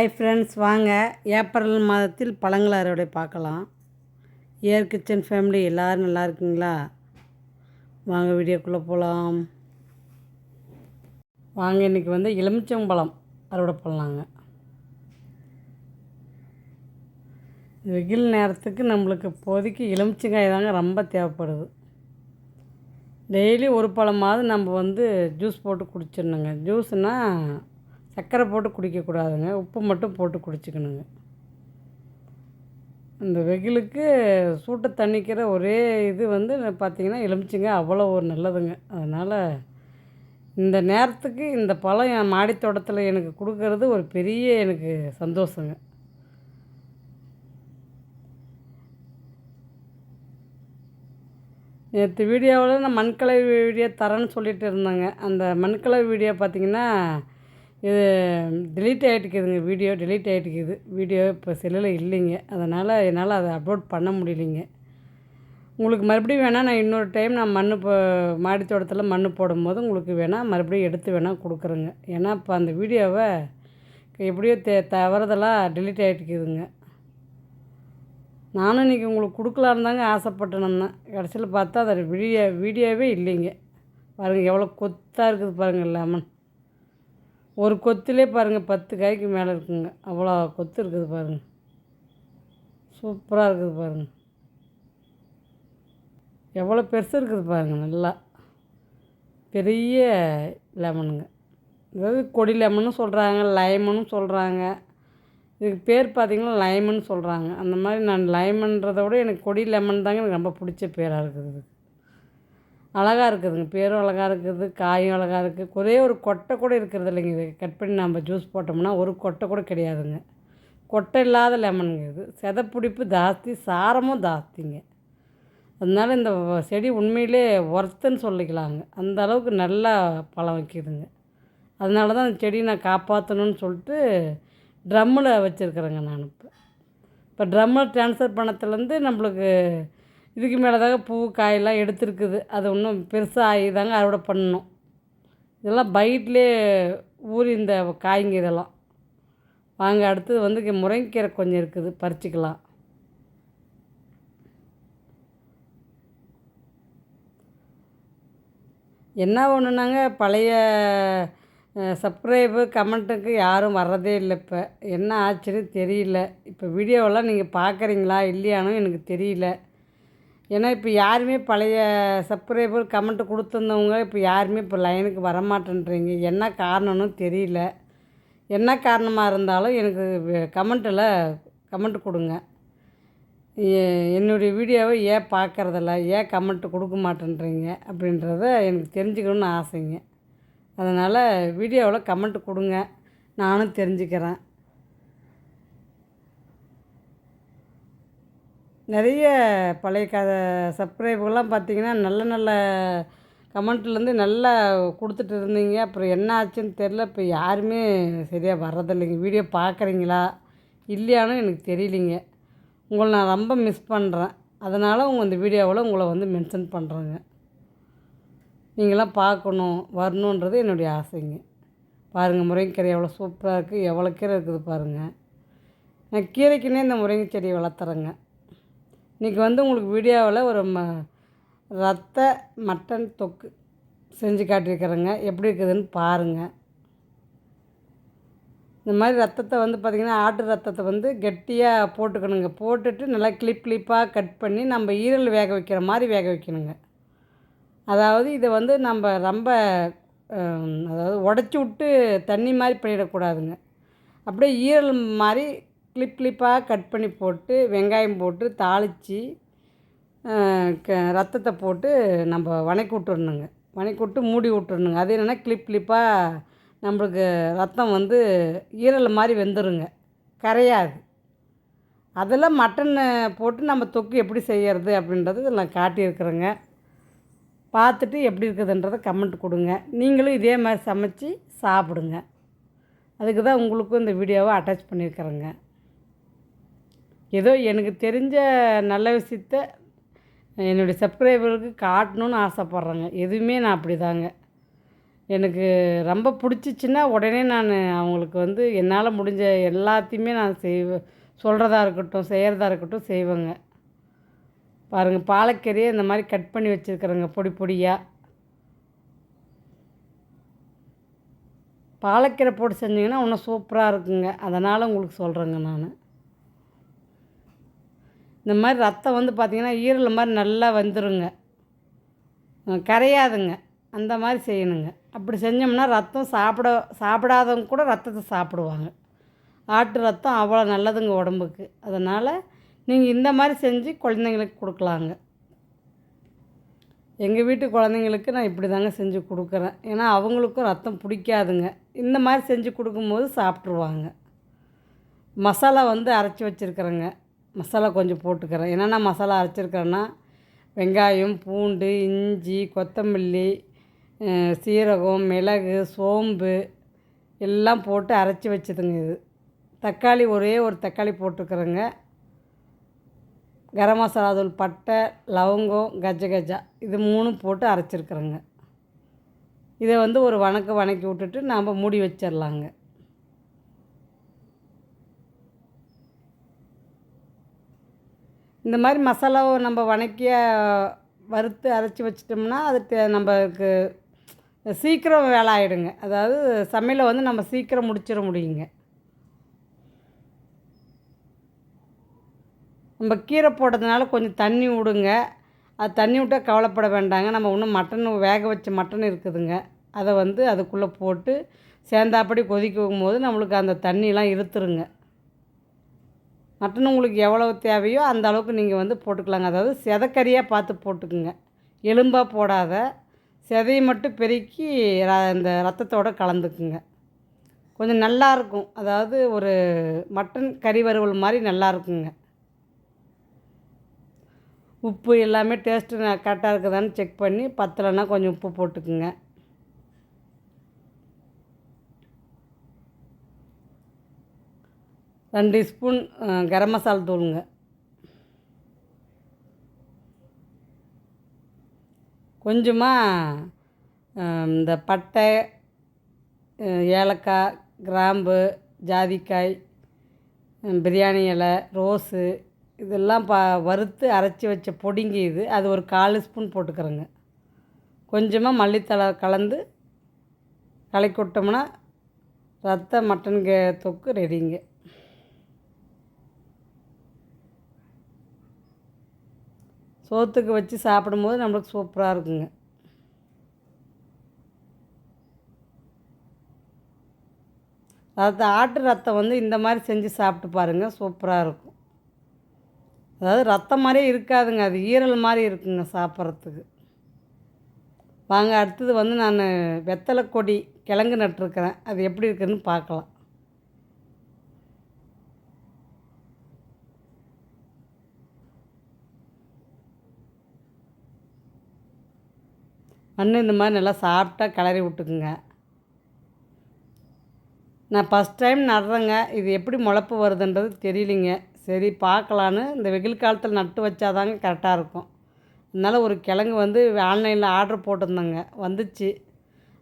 Hi friends வாங்க. April மாதத்தில் பழங்கள் அறுவடை பார்க்கலாம். ஏர் கிச்சன் ஃபேமிலி எல்லோரும் நல்லா இருக்குங்களா? வாங்க வீடியோக்குள்ளே போகலாம் வாங்க இன்றைக்கி வந்து எலுமிச்சம்பழம் அறுவடை பண்ணலாங்க. வெயில் நேரத்துக்கு நம்மளுக்கு இப்போதைக்கு எலுமிச்சங்காய் தாங்க ரொம்ப தேவைப்படுது. டெய்லி ஒரு பழமாவது நம்ம வந்து ஜூஸ் போட்டு குடிச்சிடணுங்க. ஜூஸ்னால் சர்க்கரை போட்டு குடிக்கக்கூடாதுங்க. உப்பு மட்டும் போட்டு குடிச்சிக்கணுங்க. இந்த வெயிலுக்கு சூட்டை தணிக்கிற ஒரே இது வந்து பார்த்திங்கன்னா எலுமிச்சிங்க. அவ்வளோ ஒரு நல்லதுங்க. அதனால் இந்த நேரத்துக்கு இந்த பழம் என் மாடி தோட்டத்தில் எனக்கு கொடுக்கறது ஒரு பெரிய எனக்கு சந்தோஷங்க. நேற்று வீடியோவில் நான் மண்கலை வீடியோ தரேன்னு சொல்லிட்டு இருந்தேங்க. அந்த மண்கலை வீடியோ பார்த்திங்கன்னா இது டெலீட் ஆகிட்டுக்குதுங்க வீடியோ டெலீட் ஆகிட்டுக்குது வீடியோ இப்போ செல்லில் இல்லைங்க. அதனால் என்னால் அதை அப்லோட் பண்ண முடியலைங்க. உங்களுக்கு மறுபடியும் வேணால் நான் இன்னொரு டைம் நான் மண் இப்போ மாடி தோட்டத்தில் மண் போடும்போது உங்களுக்கு வேணால் மறுபடியும் எடுத்து வேணால் கொடுக்குறேங்க. ஏன்னா இப்போ அந்த வீடியோவை எப்படியோ தே தவறுதெல்லாம் டெலீட் ஆகிட்டுக்குதுங்க நானும் இன்றைக்கி உங்களுக்கு கொடுக்கலான்னு தாங்க ஆசைப்பட்டேன் கடைசியில் பார்த்தா அது வீடியோ வீடியோவே இல்லைங்க. பாருங்கள் எவ்வளோ கொத்தாக இருக்குது பாருங்கள் லெமன். ஒரு கொத்துலே பாருங்கள் பத்து காய்க்கு மேலே இருக்குங்க. அவ்வளோ கொத்து இருக்குது பாருங்கள் சூப்பராக இருக்குது பாருங்கள் எவ்வளோ பெருசு இருக்குது பாருங்கள் நல்லா. பெரிய லெமனுங்க. அதாவது கொடி லெமனும் சொல்கிறாங்க லைமனும் சொல்கிறாங்க இதுக்கு பேர் பார்த்திங்கன்னா லைமன் சொல்கிறாங்க அந்த மாதிரி நான் லைமன்றதை விட எனக்கு கொடி லெமன் தாங்க எனக்கு ரொம்ப பிடிச்ச பேராக இருக்குது. அழகாக இருக்குதுங்க. பேரும் அழகாக இருக்குது காயும் அழகாக இருக்குது ஒரே ஒரு கொட்டை கூட இருக்கிறது இல்லைங்க. இது கட் பண்ணி நம்ம ஜூஸ் போட்டோம்னா ஒரு கொட்டை கூட கிடையாதுங்க. கொட்டை இல்லாத லெமனுங்க இது. செதப்பிடிப்பு ஜாஸ்தி சாரமும் ஜாஸ்திங்க. அதனால் இந்த செடி உண்மையிலே ஒர்த்துன்னு சொல்லிக்கலாங்க. அந்த அளவுக்கு நல்லா பழம் வைக்கிதுங்க. அதனால தான் அந்த செடியை நான் காப்பாற்றணும்னு சொல்லிட்டு ட்ரம்மில் வச்சுருக்குறேங்க நான் இப்போ. இப்போ ட்ரம்மில் ட்ரான்ஸ்ஃபர் பண்ணத்துலேருந்து நம்மளுக்கு இதுக்கு மேலே தாங்க பூ காயெல்லாம் எடுத்துருக்குது. அது இன்னும் பெருசாக ஆகி தாங்க அறுவடை பண்ணணும். இதெல்லாம் பைட்லேயே ஊறி இந்த காய்ங்க இதெல்லாம். வாங்க அடுத்தது வந்து இங்கே முருங்கைக்கீரை கொஞ்சம் இருக்குது பறிச்சிக்கலாம். என்ன ஒன்றுனாங்க பழைய சப்ஸ்கிரைபு கமெண்ட்டுக்கு யாரும் வர்றதே இல்லை இப்போ. என்ன ஆச்சுன்னு தெரியல. இப்போ வீடியோவெல்லாம் நீங்கள் பார்க்குறீங்களா இல்லையானும் எனக்கு தெரியல. ஏன்னா இப்போ யாருமே பழைய சப்ஸ்கிரைபர் கமெண்ட் கொடுத்துருந்தவங்க இப்போ யாருமே இப்போ லைனுக்கு வரமாட்டேன்றீங்க. என்ன காரணம்னு தெரியல. என்ன காரணமாக இருந்தாலும் எனக்கு கமெண்ட்டில் கமெண்ட் கொடுங்க. என்னுடைய வீடியோவை ஏன் பார்க்குறதில்ல ஏன் கமெண்ட் கொடுக்க மாட்டேன்றீங்க? அப்படின்றத எனக்கு தெரிஞ்சுக்கணுன்னு ஆசைங்க. அதனால் வீடியோவில் கமெண்ட் கொடுங்க. நானும் தெரிஞ்சுக்கிறேன். நிறைய பழைய க சப்ஸ்கிரைபர்லாம் பார்த்திங்கன்னா நல்ல நல்ல கமெண்ட்லேருந்து நல்லா கொடுத்துட்டு இருந்தீங்க. அப்புறம் என்ன ஆச்சுன்னு தெரில இப்போ யாருமே சரியாக வர்றதில்லைங்க. வீடியோ பார்க்குறீங்களா? இல்லையானு எனக்கு தெரியலிங்க. உங்களை நான் ரொம்ப மிஸ் பண்ணுறேன் அதனால் உங்கள் இந்த வீடியோவில் உங்களை வந்து மென்ஷன் பண்ணுறேங்க நீங்களாம் பார்க்கணும் வரணுன்றது என்னுடைய ஆசைங்க. பாருங்கள் முருங்கைக்கீரை எவ்வளோ சூப்பராக இருக்குது எவ்வளோ கீரை இருக்குது பாருங்கள் நான் கீரைக்குன்னே இந்த முருங்கை செடியை வளர்த்துறேங்க. இன்றைக்கி வந்து உங்களுக்கு வீடியோவில் ஒரு ம ரத்த மட்டன் தொக்கு செஞ்சு காட்டியிருக்கிறேங்க. எப்படி இருக்குதுன்னு பாருங்கள் இந்த மாதிரி ரத்தத்தை வந்து பார்த்திங்கன்னா ஆட்டு ரத்தத்தை வந்து கெட்டியாக போட்டுக்கணுங்க. போட்டுட்டு நல்லா கிளிப் கிளிப்பாக கட் பண்ணி நம்ம ஈரல் வேக வைக்கிற மாதிரி வேக வைக்கணுங்க. அதாவது இதை வந்து நம்ம ரொம்ப அதாவது உடச்சி விட்டு தண்ணி மாதிரி பண்ணிடக்கூடாதுங்க. அப்படியே ஈரல் மாதிரி கிளிப் கிளிப்பாக கட் பண்ணி போட்டு வெங்காயம் போட்டு தாளித்து க ரத்தத்தை போட்டு நம்ம வணக்கி விட்டுறணுங்க. வணக்கி விட்டு மூடி விட்டுறணுங்க. அது என்னென்னா கிளிப் கிளிப்பாக நம்மளுக்கு ரத்தம் வந்து ஈரல் மாதிரி வெந்துருங்க. கரையாது. அதெல்லாம் மட்டன் போட்டு நம்ம தொக்கு எப்படி செய்கிறது அப்படின்றது நான் காட்டியிருக்கிறேங்க. பார்த்துட்டு எப்படி இருக்குதுன்றதை கமெண்ட் கொடுங்க. நீங்களும் இதே மாதிரி சமைச்சு சாப்பிடுங்க. அதுக்கு தான் உங்களுக்கும் இந்த வீடியோவை அட்டாச் பண்ணியிருக்கிறேங்க. ஏதோ எனக்கு தெரிஞ்ச நல்ல விஷயத்த என்னுடைய சப்ஸ்கிரைபருக்கு காட்டணுன்னு ஆசைப்பட்றேங்க. எதுவுமே நான் அப்படி தாங்க எனக்கு ரொம்ப பிடிச்சிச்சின்னா உடனே நான் அவங்களுக்கு வந்து என்னால் முடிஞ்ச எல்லாத்தையுமே நான் செய்வேன் சொல்கிறதா இருக்கட்டும் செய்கிறதா இருக்கட்டும் செய்வேங்க. பாருங்கள் பாலக்கீரையை இந்த மாதிரி கட் பண்ணி வச்சுருக்குறேங்க பொடி பொடியாக பாலக்கீரை போட்டு செஞ்சிங்கன்னா இன்னும் சூப்பராக இருக்குங்க. அதனால் உங்களுக்கு சொல்கிறேங்க நான். இந்த மாதிரி ரத்தம் வந்து பார்த்திங்கன்னா ஈரல் மாதிரி நல்லா வந்துருங்க. கரையாதுங்க. அந்த மாதிரி செய்யணுங்க. அப்படி செஞ்சோம்னா ரத்தம் சாப்பிட சாப்பிடாதவங்க கூட ரத்தத்தை சாப்பிடுவாங்க. ஆட்டு ரத்தம் அவ்வளோ நல்லதுங்க உடம்புக்கு. அதனால் நீங்கள் இந்த மாதிரி செஞ்சு குழந்தைங்களுக்கு கொடுக்கலாங்க. எங்கள் வீட்டு குழந்தைங்களுக்கு நான் இப்படி தாங்க செஞ்சு கொடுக்குறேன். ஏன்னா அவங்களுக்கும் ரத்தம் பிடிக்காதுங்க. இந்த மாதிரி செஞ்சு கொடுக்கும்போது சாப்பிட்ருவாங்க மசாலா வந்து அரைச்சி வச்சுருக்குறேங்க. மசாலா கொஞ்சம் போட்டுக்கிறேன். என்னென்ன மசாலா அரைச்சிருக்கிறேன்னா வெங்காயம் பூண்டு இஞ்சி கொத்தமல்லி சீரகம் மிளகு சோம்பு எல்லாம் போட்டு அரைச்சி வச்சதுங்க இது. தக்காளி ஒரே ஒரு தக்காளி போட்டுக்கிறேங்க. கரம் மசாலா தூள் பட்டை லவங்கம் கஜ கஜா இது மூணும் போட்டு அரைச்சிருக்கிறேங்க. இதை வந்து ஒரு வணக்க வணக்கி விட்டுட்டு நாம் மூடி வச்சிடலாங்க இந்த மாதிரி மசாலாவை நம்ம வணக்கிய வறுத்து அரைச்சி வச்சிட்டோம்னா அது தே- நம்மளுக்கு சீக்கிரம் வேலை ஆகிடுங்க அதாவது சமையலை வந்து நம்ம சீக்கிரம் முடிச்சிட முடியுங்க. நம்ம கீரை போட்டதுனால கொஞ்சம் தண்ணி விடுங்க. அது தண்ணி விட்டால் கவலைப்பட வேண்டாங்க. நம்ம இன்னும் மட்டன் வேக வச்ச மட்டன் இருக்குதுங்க. அதை வந்து அதுக்குள்ளே போட்டு சேர்ந்தாப்படி கொதிக்கும் போது நம்மளுக்கு அந்த தண்ணியெலாம் இழுத்துருங்க. மட்டன் உங்களுக்கு எவ்வளோ தேவையோ அந்த அளவுக்கு நீங்கள் வந்து போட்டுக்கலாங்க. அதாவது செதக்கறியாக பார்த்து போட்டுக்குங்க. எலும்பாக போடாத செதையை மட்டும் பெருக்கி ர இந்த ரத்தத்தோடு கலந்துக்குங்க. கொஞ்சம் நல்லா இருக்கும். அதாவது ஒரு மட்டன் கறி வறுவல் மாதிரி நல்லாயிருக்குங்க உப்பு எல்லாமே டேஸ்ட்டு கரெக்டாக இருக்குதான்னு செக் பண்ணி பத்தலைன்னா கொஞ்சம் உப்பு போட்டுக்குங்க. ரெண்டு ஸ்பூன் கரம் மசாலா தூளுங்க. கொஞ்சமாக இந்த பட்டை ஏலக்காய் கிராம்பு ஜாதிக்காய் பிரியாணி இலை ரோஸு இதெல்லாம் ப வறுத்து அரைச்சி வச்ச பொடிங்க இது. அது ஒரு காலு ஸ்பூன் போட்டுக்கிறேங்க. கொஞ்சமாக மல்லித்தலை கலந்து கலக்கி விட்டோம்னா ரத்த மட்டன் கே தொக்கு ரெடிங்க. சோத்துக்கு வச்சு சாப்பிடும்போது நம்மளுக்கு சூப்பராக இருக்குங்க. அதாவது ஆட்டு ரத்தம் வந்து இந்த மாதிரி செஞ்சு சாப்பிட்டு பாருங்கள் சூப்பராக இருக்கும். அதாவது ரத்தம் மாதிரியே இருக்காதுங்க அது ஈரல் மாதிரி இருக்குங்க சாப்பிட்றதுக்கு. வாங்க அடுத்தது வந்து நான் வெத்தலை கொடி கிழங்கு நட்டுருக்கிறேன். அது எப்படி இருக்குதுன்னு பார்க்கலாம். மண் இந்த மாதிரி நல்லா சாஃப்டாக கிளறி விட்டுக்குங்க. நான் ஃபஸ்ட் டைம் நடுறேங்க. இது எப்படி முளப்பு வருதுன்றது தெரியலிங்க. சரி பார்க்கலான்னு. இந்த வெயில் காலத்தில் நட்டு வச்சாதாங்க கரெக்டாக இருக்கும். அதனால் ஒரு கிழங்கு வந்து ஆன்லைனில் ஆர்டர் போட்டிருந்தேங்க. வந்துச்சு.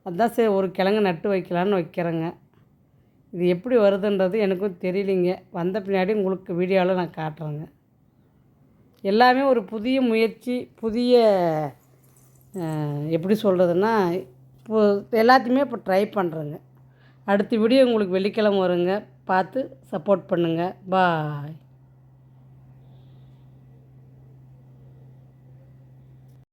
அதுதான் சரி ஒரு கிழங்கு நட்டு வைக்கலான்னு வைக்கிறேங்க. இது எப்படி வருதுன்றது எனக்கும் தெரியலிங்க. வந்த பின்னாடி உங்களுக்கு வீடியோவில் நான் காட்டுறேங்க. எல்லாமே ஒரு புதிய முயற்சி புதிய எப்படி சொல்கிறதுன்னா இப்போது எல்லாத்தையுமே இப்போ ட்ரை பண்ணுறேங்க அடுத்த வீடியோ உங்களுக்கு வெள்ளிக்கிழமை வருங்க. பார்த்து சப்போர்ட் பண்ணுங்கள் பாய்